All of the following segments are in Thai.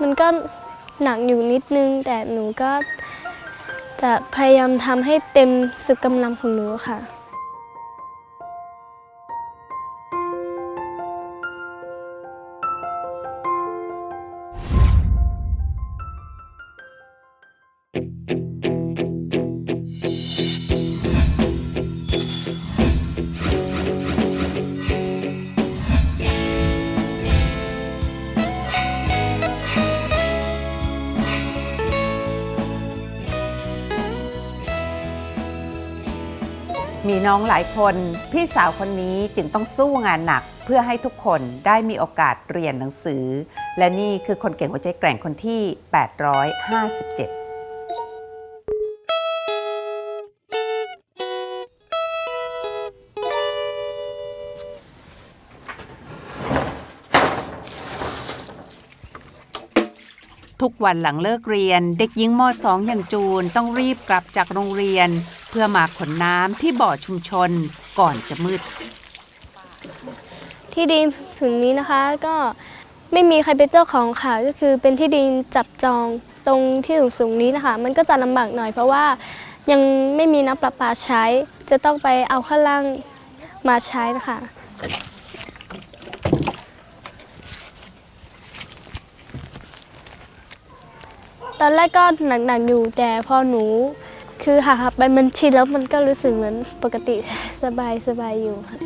มันก็หนักอยู่นิดนึง แต่หนูก็จะพยายามทำให้เต็มสุดกำลังของหนูค่ะ มีน้องหลายคน พี่สาวคนนี้จึงต้องสู้งานหนักเพื่อให้ทุกคนได้มีโอกาสเรียนหนังสือ และนี่คือคนเก่งหัวใจแกร่งคนที่ 857ทุกวันหลังเลิกเรียน เด็กหญิงม .2 อย่างจูนต้องรีบกลับจากโรงเรียน เพื่อมาขนน้ำที่บ่อชุมชนก่อนจะมืด ที่ดินผืนนี้นะคะก็ไม่มีใครเป็นเจ้าของค่ะ ก็คือเป็นที่ดินจับจองตรงที่สูงๆนี้นะคะ มันก็จะลำบากหน่อยเพราะว่ายังไม่มีน้ำประปาใช้ จะต้องไปเอาข้างล่างมาใช้นะคะ ตอนแรกก็หนักๆอยู่แต่พอหนู คือหากมันมันชินแล้วมันก็รู้สึกเหมือนปกติสบายสบายอยู่ค่ะ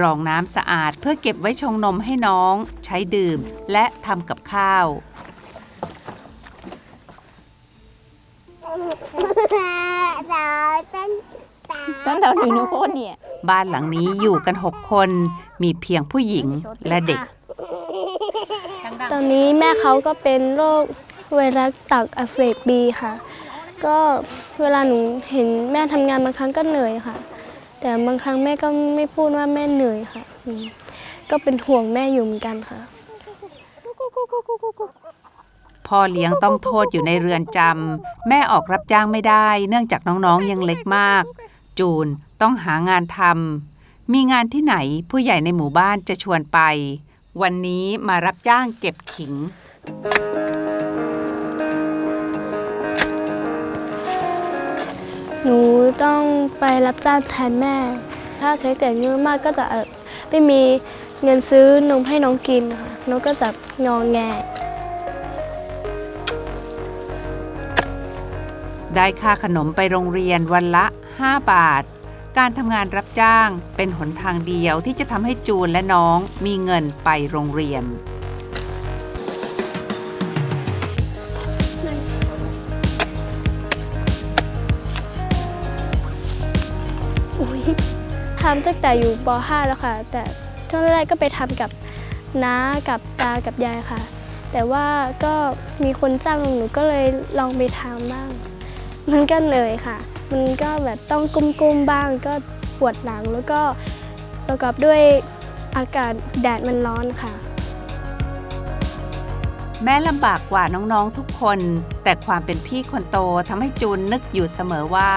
รองน้ำสะอาดเพื่อเก็บไว้ชงนมให้น้อง ใช้ดื่มและทำกับข้าว ตั้งแต่ถึงนุโคนเนี่ยบ้านหลังนี้อยู่กัน 6 คน มีเพียงผู้หญิงและเด็ก ตอนนี้แม่เขาก็เป็นโรคไวรัสตับอักเสบบีค่ะ ก็เวลาหนูเห็นแม่ทำงานบางครั้งก็เหนื่อยค่ะ แต่บางครั้งแม่ก็ไม่พูดว่าแม่เหนื่อยค่ะอืมก็เป็นห่วงแม่อยู่เหมือนกันค่ะพ่อเลี้ยงต้องโทษอยู่ในเรือนจำแม่ออกรับจ้างไม่ได้ เนื่องจากน้องๆยังเล็กมาก จูนต้องหางานทำมีงานที่ไหนผู้ใหญ่ในหมู่บ้านจะชวนไป วันนี้มารับจ้างเก็บขิง หนูต้องไปรับจ้างแทนแม่ ถ้าใช้แต่างเยอะมากก็จะเอ่อไม่มีเงินซื้อนมให้น้องกินค่ะน้องก็จะงอแงได้ค่าขนมไปโรงเรียนวันละ 5 บาท การทำงานรับจ้างเป็นหนทางเดียวที่จะทำให้จูนและน้องมีเงินไปโรงเรียน อุ๊ยทำตั้งแต่อยู่ป .5 แล้วค่ะ แต่ช่วงแรกก็ไปทำกับน้ากับตากับยายค่ะ แต่ว่าก็มีคนจ้างหนูก็เลยลองไปทำบ้าง มันก็เหนื่อยค่ะ มันก็แบบต้องกุ้มๆบ้างก็ปวดหลังแล้วก็ประกอบด้วยอากาศแดดมันร้อนค่ะ แม้ลำบากกว่าน้องๆทุกคน แต่ความเป็นพี่คนโตทำให้จูนนึกอยู่เสมอว่า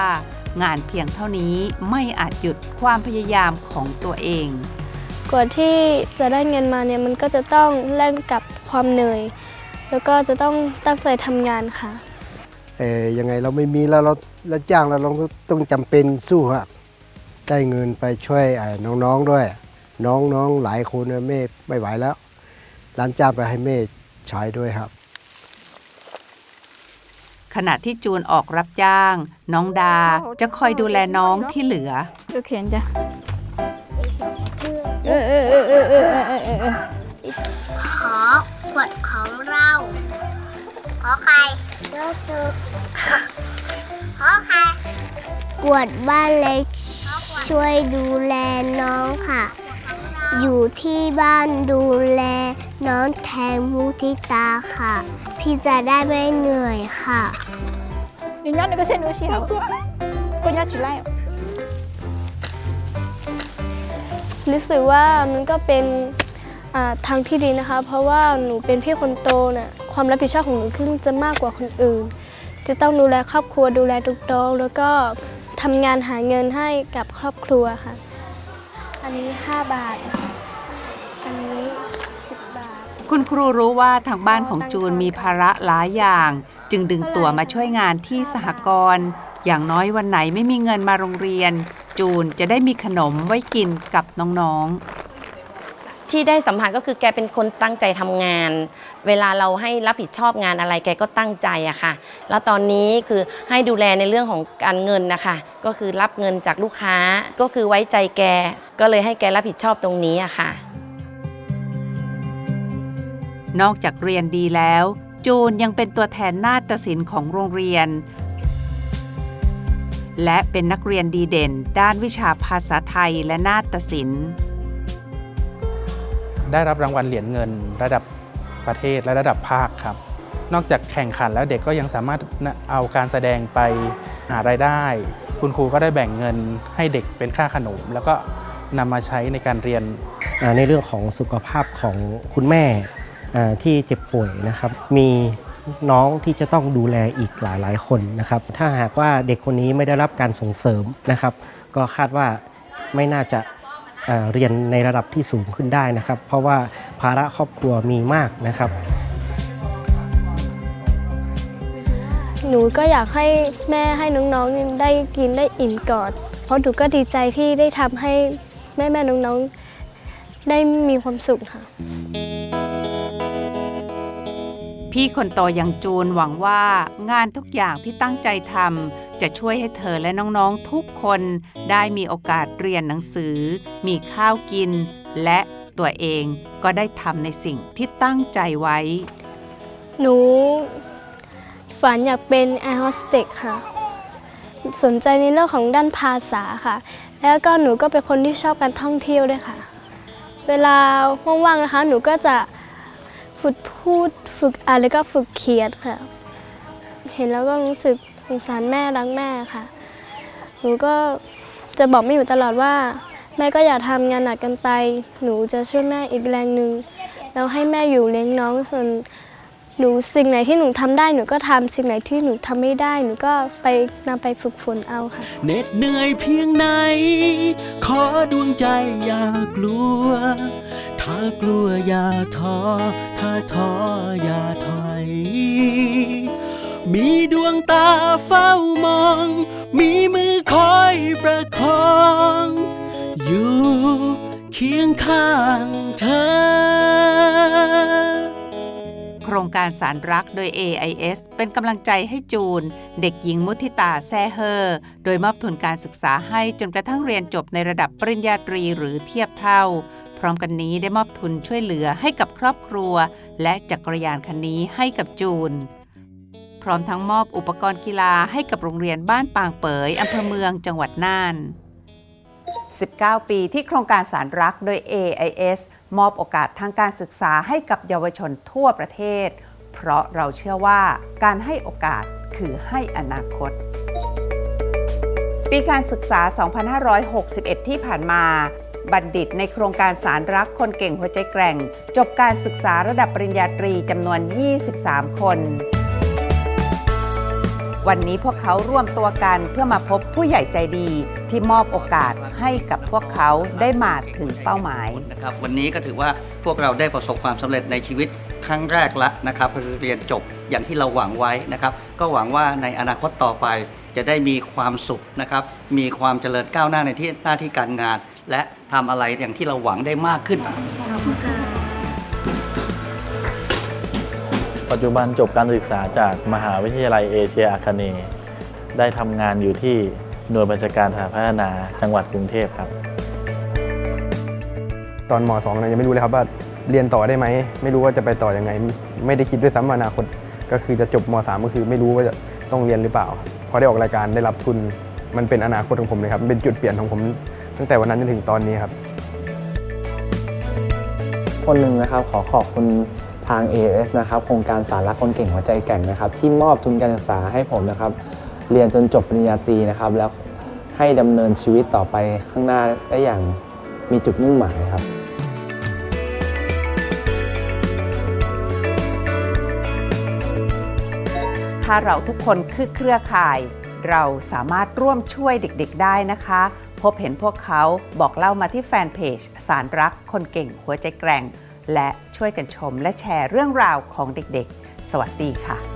งานเพียงเท่านี้ไม่อาจหยุดความพยายามของตัวเอง กว่าที่จะได้เงินมาเนี่ยมันก็จะต้องแลกกับความเหนื่อย แล้วก็จะต้องตั้งใจทำงานค่ะ เออยังไงเราไม่มีแล้วเราเราจ้างเราเราก็ต้องจำเป็นสู้ครับได้เงินไปช่วยเอ่อน้องๆด้วย น้องๆหลายคนเนี่ยแม่ไม่ไหวแล้วร้านจ้างไปให้แม่ใช้ด้วยครับ ขณะที่จูนออกรับจ้าง น้องดาจะคอยดูแลน้องที่เหลือ就เขียนจ้ะเออเออเออเออเออเออเออขอขวดของเรา ขอใคร ขอใครกวดบ้านเล็กช่วยดูแลน้องค่ะ อยู่ที่บ้านดูแลน้องแทนมุทิตาค่ะ พี่จะได้ไม่เหนื่อยค่ะ 人家那个线路写好，跟人家起来。 รู้สึกว่ามันก็เป็นอ่าทางที่ดีนะคะ เพราะว่าหนูเป็นพี่คนโตน่ะ ความรับผิดชอบของหนูขึ้นจะมากกว่าคนอื่น จะต้องดูแลครอบครัวดูแลทุกน้องแล้วก็ทำงานหาเงินให้กับครอบครัวค่ะ อันนี้ 5 บาท อันนี้ 10 บาท คุณครูรู้ว่าทางบ้านของจูนมีภาระหลายอย่าง จึงดึงตัวมาช่วยงานที่สหกรณ์อย่างน้อยวันไหนไม่มีเงินมาโรงเรียน จูนจะได้มีขนมไว้กินกับน้องๆ ที่ได้สัมผัสก็คือแกเป็นคนตั้งใจทำงาน เวลาเราให้รับผิดชอบงานอะไรแกก็ตั้งใจอะค่ะ แล้วตอนนี้คือให้ดูแลในเรื่องของการเงินนะคะ ก็คือรับเงินจากลูกค้าก็คือไว้ใจแก ก็เลยให้แกรับผิดชอบตรงนี้อะค่ะ นอกจากเรียนดีแล้ว จูนยังเป็นตัวแทนนาฏศิลป์ของโรงเรียน และเป็นนักเรียนดีเด่น ด้านวิชาภาษาไทยและนาฏศิลป์ ได้รับรางวัลเหรียญเงิน ระดับประเทศและระดับภาคครับ นอกจากแข่งขันแล้วเด็กก็ยังสามารถเอาการแสดงไปหารายได้ คุณครูก็ได้แบ่งเงินให้เด็กเป็นค่าขนม แล้วก็นำมาใช้ในการเรียนในเรื่องของสุขภาพของคุณแม่ที่เจ็บป่วยนะครับ มีน้องที่จะต้องดูแลอีกหลายๆ คนนะครับ ถ้าหากว่าเด็กคนนี้ไม่ได้รับการส่งเสริมนะครับ ก็คาดว่าไม่น่าจะ เรียนในระดับที่สูงขึ้นได้นะครับ เพราะว่าภาระครอบครัวมีมากนะครับ หนูก็อยากให้แม่ให้น้องๆได้กินได้อิ่มก่อนเพราะหนูก็ดีใจที่ได้ทำให้แม่แม่น้องๆ ได้มีความสุขค่ะ พี่คนโตอย่างจูนหวังว่างานทุกอย่างที่ตั้งใจทำจะช่วยให้เธอและน้องๆทุกคนได้มีโอกาสเรียนหนังสือ มีข้าวกิน และตัวเองก็ได้ทำในสิ่งที่ตั้งใจไว้ หนู ฝันอยากเป็นแอร์โฮสเตสค่ะ สนใจในเรื่องของด้านภาษาค่ะ แล้วก็หนูก็เป็นคนที่ชอบการท่องเที่ยวด้วยค่ะ เวลาว่างๆนะคะ หนูก็จะ ฝึกพูดฝึกอ่านแล้วก็ฝึกเขียนค่ะ เห็นแล้วก็รู้สึกสงสารแม่รักแม่ค่ะ หนูก็จะบอกไม่อยู่ตลอดว่า แม่ก็อย่าทำงานหนักกันไป หนูจะช่วยแม่อีกแรงหนึ่งแล้วให้แม่อยู่เลี้ยงน้องส่วนหนูสิ่งไหนที่หนูทำได้หนูก็ทำสิ่งไหนที่หนูทำไม่ได้ หนูก็ไปนำไปฝึกฝนเอาค่ะเหน็ดเหนื่อยเพียงไหน ขอดวงใจอย่ากลัว ถ้ากลัวอย่าท้อ ถ้าท้ออย่าถอย มีดวงตาเฝ้ามอง มีมือคอยประคอง อยู่เคียงข้างเธอ โครงการสารรักโดย AIS เป็นกำลังใจให้จูน เด็กหญิงมุทิตาแซ่เฮอ โดยมอบทุนการศึกษาให้จนกระทั่งเรียนจบในระดับปริญญาตรีหรือเทียบเท่า พร้อมกันนี้ได้มอบทุนช่วยเหลือให้กับครอบครัว และจักรยานคันนี้ให้กับจูน พร้อมทั้งมอบอุปกรณ์กีฬาให้กับโรงเรียนบ้านปางเปยอำเภอเมืองจังหวัดน่าน 19 ปีที่โครงการสารรักโดย AIS มอบโอกาสทางการศึกษาให้กับเยาวชนทั่วประเทศ เพราะเราเชื่อว่าการให้โอกาสคือให้อนาคต ปีการศึกษา 2561 ที่ผ่านมา บัณฑิตในโครงการสารรักคนเก่งหัวใจแกร่ง จบการศึกษาระดับปริญญาตรีจำนวน 23 คน วันนี้พวกเขาร่วมตัวกันเพื่อมาพบผู้ใหญ่ใจดีที่มอบโอกาสให้กับพวกเขาได้มาถึงเป้าหมายนะครับวันนี้ก็ถือว่าพวกเราได้ประสบความสำเร็จในชีวิตครั้งแรกละนะครับคือเรียนจบอย่างที่เราหวังไว้นะครับ ก็หวังว่าในอนาคตต่อไปจะได้มีความสุขนะครับ มีความเจริญก้าวหน้าในที่หน้าที่การงาน และทำอะไรอย่างที่เราหวังได้มากขึ้น ปัจจุบันจบการศึกษาจากมหาวิทยาลัยเอเชียอาคเนย์ได้ทำงานอยู่ที่หน่วยบัญชาการฐานพัฒนาจังหวัดกรุงเทพครับ ตอนม 2 นะยังไม่รู้เลยครับว่าเรียนต่อได้ไหม ไม่รู้ว่าจะไปต่อยังไง ไม่ได้คิดด้วยซ้ำว่าอนาคตก็คือจะจบม 3 ก็คือไม่รู้ว่าจะต้องเรียนหรือเปล่า พอได้ออกรายการได้รับทุน มันเป็นอนาคตของผมเลยครับมันเป็นจุดเปลี่ยนของผม ตั้งแต่วันนั้นจนถึงตอนนี้ครับ คนหนึ่งนะครับขอขอบคุณทาง AS นะครับโครงการสารรักคนเก่งหัวใจแกร่งนะครับ ที่มอบทุนการศึกษาให้ผมนะครับ เรียนจนจบปริญญาตรีนะครับ แล้วให้ดำเนินชีวิตต่อไปข้างหน้าได้อย่างมีจุดมุ่งหมายครับถ้าเราทุกคนคือเครือข่าย เราสามารถร่วมช่วยเด็กๆได้นะคะ พบเห็นพวกเขาบอกเล่ามาที่แฟนเพจ สารรักคนเก่งหัวใจแกร่ง และช่วยกันชมและแชร์เรื่องราวของเด็กๆ สวัสดีค่ะ